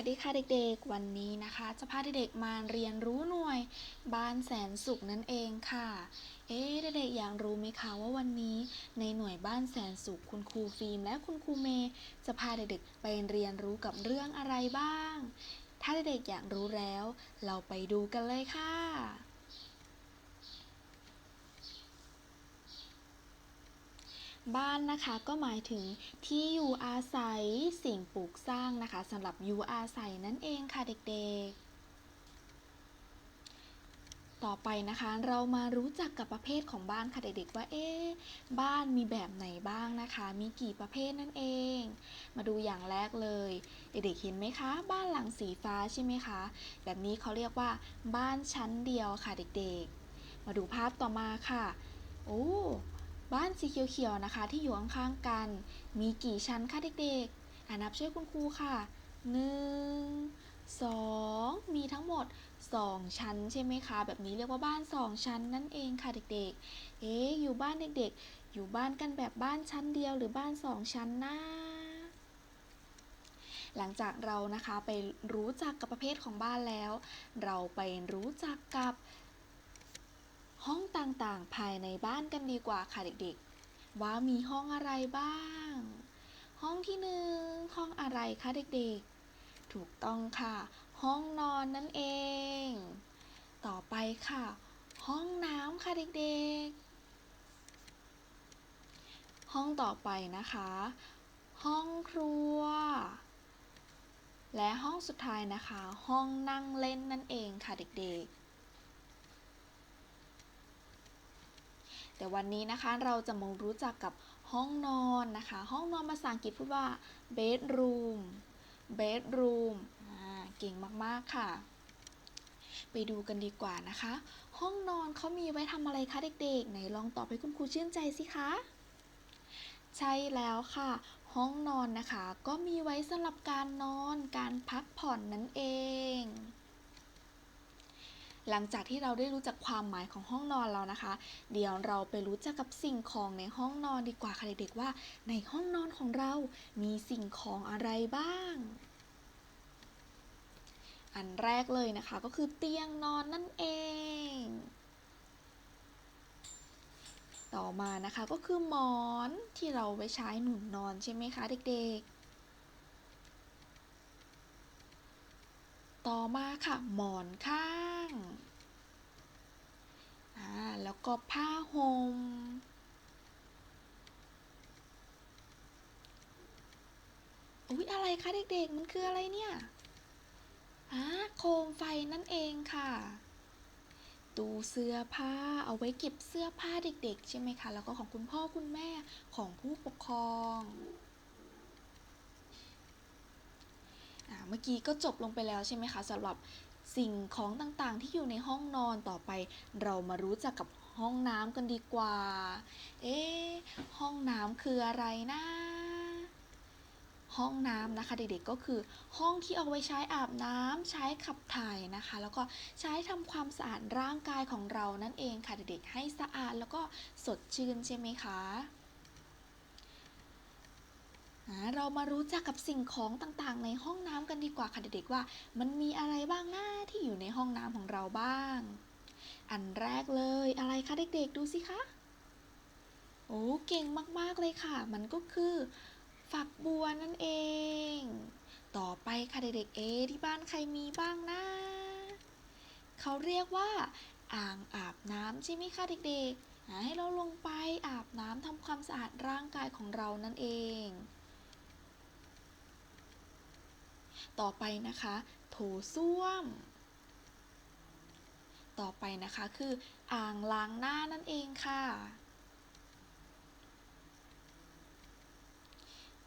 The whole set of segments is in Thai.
วัสดีค่ะเด็กๆ วันนี้นะคะ จะพาเด็กๆมาเรียนรู้หน่วยบ้านแสนสุขนั่นเองค่ะ เอ๊ะเด็กๆอยากรู้ไหมคะว่าวันนี้ในหน่วยบ้านแสนสุขคุณครูฟิล์มและคุณครูเมย์จะพาเด็กๆไปเรียนรู้กับเรื่องอะไรบ้าง ถ้าเด็กๆอยากรู้แล้ว เราไปดูกันเลยค่ะ บ้านนะคะก็หมายถึงที่อยู่อาศัยสิ่งปลูกสร้างนะคะสำหรับอยู่อาศัยนั่นเองค่ะเด็กๆ ต่อไปนะคะเรามารู้จักกับประเภทของบ้านค่ะเด็กๆว่าเอ๊ะบ้านมีแบบไหนบ้างนะคะ มีกี่ประเภทนั่นเอง มาดูอย่างแรกเลย เด็กๆเห็นไหมคะ บ้านหลังสีฟ้าใช่ไหมคะ แบบนี้เขาเรียกว่าบ้านชั้นเดียวค่ะเด็กๆ มาดูภาพต่อมาค่ะโอ้ บ้านสีเขียวๆนะคะ ที่อยู่ข้างๆกัน มีกี่ชั้นคะเด็กๆอ่านับช่วยคุณครูค่ะ 1 2 มีทั้งหมด 2 ชั้นใช่ไหมคะ แบบนี้เรียกว่าบ้าน 2 ชั้นนั่นเองค่ะเด็กๆ เอ๊อยู่บ้านเด็กๆ อยู่บ้านกันแบบบ้านชั้นเดียวหรือบ้าน 2 ชั้นนะหลังจากเรานะคะไปรู้จักกับประเภทของบ้านแล้ว เราไปรู้จักกับ ห้องต่างๆ ภายในบ้านกันดีกว่าค่ะเด็กๆ ว่ามีห้องอะไรบ้าง ห้องที่หนึ่งห้องอะไรคะเด็กๆ ถูกต้องค่ะ ห้องนอนนั่นเอง ต่อไปค่ะ ห้องน้ำค่ะเด็กๆ ห้องต่อไปนะคะ ห้องครัว และห้องสุดท้ายนะคะ ห้องนั่งเล่นนั่นเองค่ะเด็กๆ แต่วันนี้นะคะเราจะมารู้จักกับห้องนอนนะคะ ห้องนอนภาษาอังกฤษพูดว่า bedroom bedroom เก่งมากๆค่ะ ไปดูกันดีกว่านะคะ ห้องนอนเขามีไว้ทำอะไรคะเด็กๆ ไหนลองตอบให้คุณครูชื่นใจสิคะ ใช่แล้วค่ะ ห้องนอนนะคะ ก็มีไว้สำหรับการนอนการพักผ่อนนั่นเอง หลังจากที่เราได้รู้จักความหมายของห้องนอนแล้วนะคะ เดี๋ยวเราไปรู้จักกับสิ่งของในห้องนอนดีกว่าค่ะเด็กๆว่า ในห้องนอนของเรา มีสิ่งของอะไรบ้าง อันแรกเลยนะคะก็คือเตียงนอนนั่นเอง ต่อมานะคะก็คือหมอนที่เราไว้ใช้หนุนนอนใช่ไหมคะเด็กๆ ต่อมาค่ะ หมอนข้างอ่าแล้วก็ผ้าห่มอุ๊ยอะไรคะเด็กๆ มันคืออะไรเนี่ยอ่าโคมไฟนั่นเองค่ะตู้เสื้อผ้าเอาไว้เก็บเสื้อผ้าเด็กๆ ใช่ไหมคะ แล้วก็ของคุณพ่อคุณแม่ของผู้ปกครองอ่า เมื่อกี้ก็จบลงไปแล้วใช่ไหมคะสำหรับสิ่งของต่างๆ ที่อยู่ในห้องนอนต่อไป เรามารู้จักกับห้องน้ำกันดีกว่า เอ๊ห้องน้ำคืออะไรนะห้องน้ำนะคะเด็กๆก็คือห้องที่เอาไว้ใช้อาบน้ำใช้ขับถ่ายนะคะ แล้วก็ใช้ทำความสะอาดร่างกายของเรานั่นเองค่ะเด็กๆให้สะอาดแล้วก็สดชื่นใช่ไหมคะ เรามารู้จักกับสิ่งของต่างๆ ในห้องน้ำกันดีกว่าค่ะเด็กๆว่า มันมีอะไรบ้างหน้าที่อยู่ในห้องน้ำของเราบ้าง อันแรกเลยอะไรคะเด็กๆ ดูสิคะโอ้เก่งมากๆเลยค่ะ มันก็คือฝักบัวนั่นเอง ต่อไปค่ะเด็กๆเอที่บ้านใครมีบ้างนะเขาเรียกว่า อ่างอาบน้ำใช่ไหมคะเด็กๆให้เราลงไปอาบน้ำทำความสะอาดร่างกายของเรานั่นเอง ต่อไปนะคะ โถส้วม ต่อไปนะคะคืออ่างล้างหน้านั่นเองค่ะ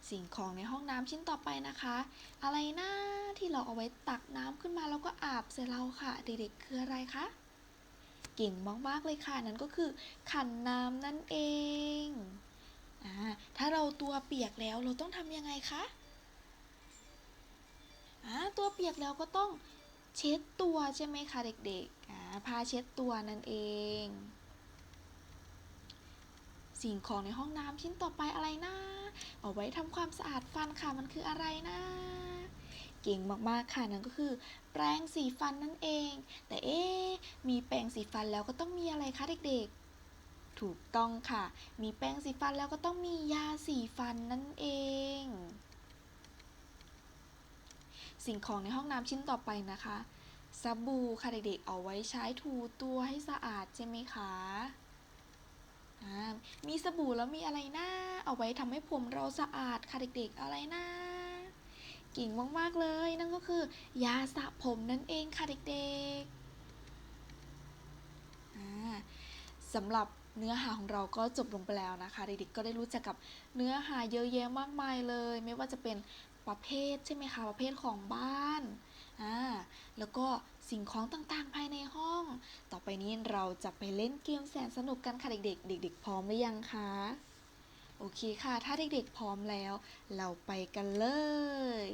สิ่งของในห้องน้ำชิ้นต่อไปนะคะ อะไรนะที่เราเอาไว้ตักน้ำขึ้นมาแล้วก็อาบใส่เราค่ะ เด็กๆคืออะไรคะเก่งมากๆเลยค่ะ นั่นก็คือขันน้ำนั่นเองอ่าถ้าเราตัวเปียกแล้วเราต้องทำยังไงคะ อ่าตัวเปียกแล้วก็ต้องเช็ดตัวใช่ไหมคะเด็กๆอ่าพาเช็ดตัวนั่นเอง สิ่งของในห้องน้ำชิ้นต่อไปอะไรนะเอาไว้ทำความสะอาดฟันค่ะมันคืออะไรนะ เก่งมากๆค่ะนั่นก็คือ แปรงสีฟันนั่นเอง แต่เอ๊มีแปรงสีฟันแล้วก็ต้องมีอะไรคะเด็กๆ ถูกต้องค่ะ มีแปรงสีฟันแล้วก็ต้องมียาสีฟันนั่นเอง สิ่งของในห้องน้ำชิ้นต่อไปนะคะสบู่ค่ะเด็กๆเอาไว้ใช้ถูตัวให้สะอาดใช่ไหมคะมีสบู่แล้วมีอะไรนะเอาไว้ทำให้ผมเราสะอาดค่ะเด็กๆอะไรนะเก่งมากๆเลยนั่นก็คือยาสระผมนั่นเองค่ะเด็กๆสำหรับเนื้อหาของเราก็จบลงไปแล้วนะคะเด็กๆก็ได้รู้จักกับเนื้อหาเยอะแยะมากมายเลย ไม่ว่าจะเป็น ประเภทใช่ไหมคะประเภทของบ้านอ่าแล้วก็สิ่งของต่างๆภายในห้อง ต่อไปนี้เราจะไปเล่นเกมแสนสนุกกันค่ะเด็กๆ เด็ก ๆ พร้อมหรือยังคะโอเคค่ะ ถ้าเด็กๆพร้อมแล้ว เราไปกันเลย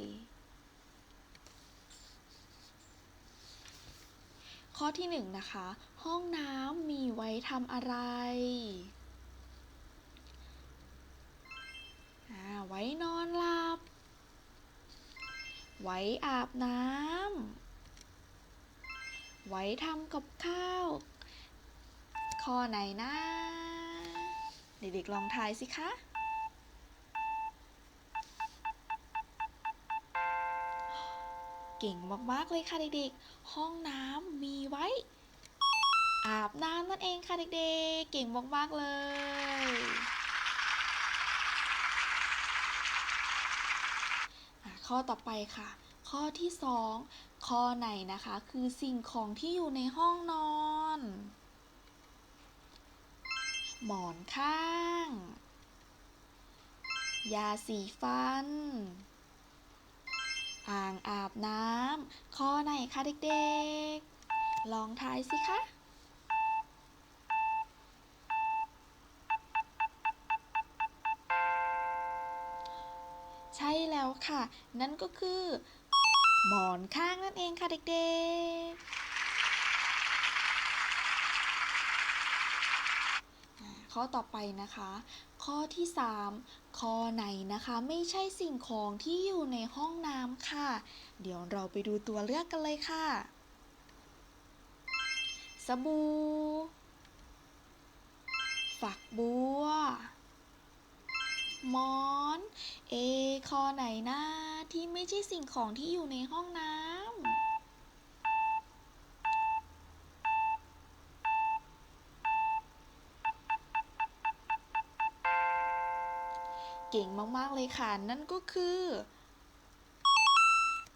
ข้อที่หนึ่งนะคะ ห้องน้ำมีไว้ทำอะไรอ่าไว้นอนหลับ ไว้อาบน้ำ ไว้ทำกับข้าว ข้อไหนนะ เด็กๆลองทายสิคะ เก่งมากๆเลยค่ะเด็กๆ ห้องน้ำมีไว้ อาบน้ำนั่นเองค่ะเด็กๆ เก่งมากๆเลย อะ ข้อต่อไปค่ะ ข้อที่สองข้อไหนนะคะ คือสิ่งของที่อยู่ในห้องนอน หมอนข้าง ยาสีฟัน อ่างอาบน้ำข้อไหนคะเด็กๆ ลองทายสิคะ ค่ะ นั่นก็คือ หมอนข้างนั่นเองค่ะเด็กๆ ข้อต่อไปนะคะ ข้อที่ 3 ข้อไหนนะคะ ไม่ใช่สิ่งของที่อยู่ในห้องน้ำค่ะ เดี๋ยวเราไปดูตัวเลือกกันเลยค่ะ สบู่ฝักบัว หมอน เอข้อไหนนะที่ไม่ใช่สิ่งของที่อยู่ในห้องน้ำเก่งมาก ๆ เลยค่ะ นั่นก็คือ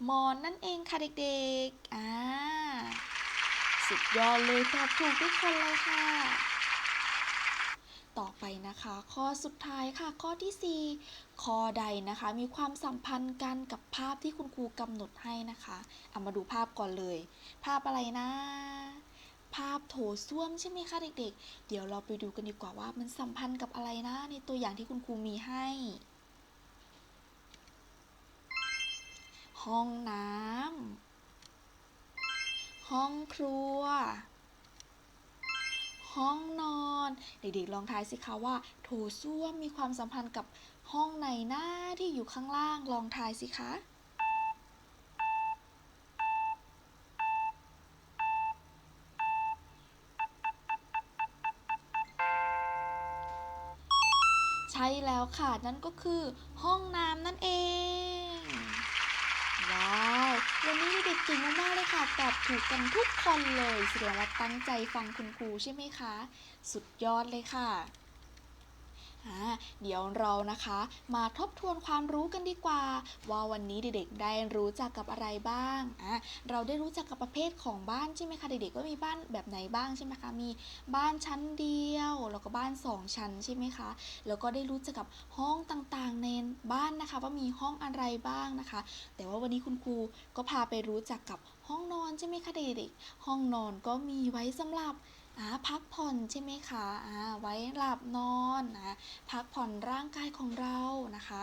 หมอนนั่นเองค่ะเด็ก ๆ อ่า สุดยอดเลยตอบถูกทุกคนเลยค่ะ ไปนะคะ ข้อสุดท้ายค่ะ ข้อที่ 4 ข้อใดนะคะ มีความสัมพันธ์กันกับภาพที่คุณครูกำหนดให้นะคะเอามาดูภาพก่อนเลย ภาพอะไรนะ ภาพโถส้วมใช่ไหมคะเด็กๆ เดี๋ยวเราไปดูกันดีกว่าว่ามันสัมพันธ์กับอะไรนะ ในตัวอย่างที่คุณครูมีให้ ห้องน้ำห้องครัว ห้องนอน เด็กๆลองทายสิคะว่า โถส้วมมีความสัมพันธ์กับห้องไหนหน้าที่อยู่ข้างล่างลองทายสิคะใช่แล้วค่ะ นั่นก็คือห้องน้ำนั่นเอง ว้าว วันนี้เด็กๆเก่งมากๆเลยค่ะ ตอบถูกกันทุกคนเลยแสดงว่าตั้งใจฟังคุณครูใช่ไหมคะ สุดยอดเลยค่ะ เดี๋ยวเรานะคะ มาทบทวนความรู้กันดีกว่า ว่าวันนี้เด็กๆได้รู้จักกับอะไรบ้างอ่าเราได้รู้จักกับประเภทของบ้านใช่ไหมคะเด็กๆว่ามีบ้านแบบไหนบ้างใช่ไหมคะมีบ้านชั้นเดียวแล้วก็บ้านสองชั้นใช่ไหมคะแล้วก็ได้รู้จักกับห้องต่างๆในบ้านนะคะ ว่ามีห้องอะไรบ้างนะคะ แต่ว่าวันนี้คุณครูก็พาไปรู้จักกับห้องนอนใช่ไหมคะเด็กๆห้องนอนก็มีไว้สำหรับ อ่าพักผ่อนใช่ไหมคะอ่าไว้หลับนอนนะพักผ่อนร่างกายของเรานะคะ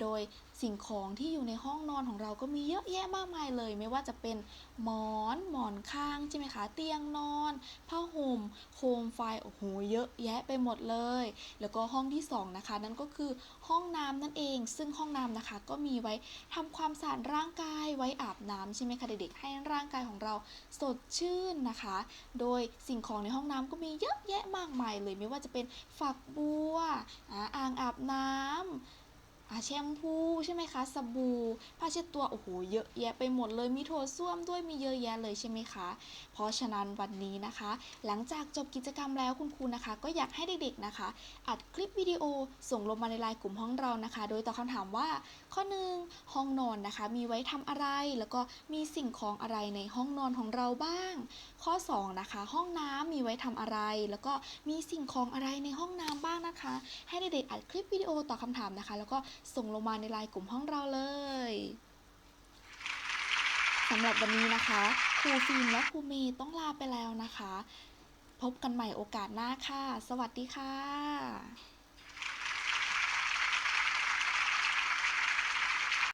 โดย สิ่งของที่อยู่ในห้องนอนของเราก็มีเยอะแยะมากมายเลย ไม่ว่าจะเป็นหมอนหมอนข้างใช่ไหมคะ เตียงนอนผ้าห่มโคมไฟโอ้โหเยอะแยะไปหมดเลย แล้วก็ห้องที่สองนะคะนั่นก็คือห้องน้ำนั่นเอง ซึ่งห้องน้ำนะคะก็มีไว้ทำความสะอาดร่างกายไว้อาบน้ำใช่ไหมคะเด็กๆให้ร่างกายของเราสดชื่นนะคะ โดยสิ่งของในห้องน้ำก็มีเยอะแยะมากมายเลย ไม่ว่าจะเป็นฝักบัวอ่างอาบน้ำอ่า แชมพูใช่ไหมคะ สบู่ผ้าเช็ดตัวโอ้โหเยอะแยะไปหมดเลยมีโถส้วมด้วยมีเยอะแยะเลยใช่ไหมคะ เพราะฉะนั้นวันนี้นะคะ หลังจากจบกิจกรรมแล้วคุณครูนะคะ ก็อยากให้เด็กๆนะคะ อัดคลิปวิดีโอส่งลงมาในไลน์กลุ่มห้องเรานะคะ โดยตอบคำถามว่า ข้อหนึ่งห้องนอนนะคะ มีไว้ทำอะไรแล้วก็มีสิ่งของอะไรในห้องนอนของเราบ้าง ข้อ2นะคะห้องน้ำมีไว้ทำอะไร แล้วก็มีสิ่งของอะไรในห้องน้ำบ้างนะคะ ให้เด็กๆอัดคลิปวิดีโอตอบคำถามนะคะ แล้วก็ส่งลงมาในไลน์กลุ่มห้องเราเลยสำหรับวันนี้นะคะครูฟิล์มและครูเมย์ต้องลาไปแล้วนะคะ พบกันใหม่โอกาสหน้าค่ะ สวัสดีค่ะ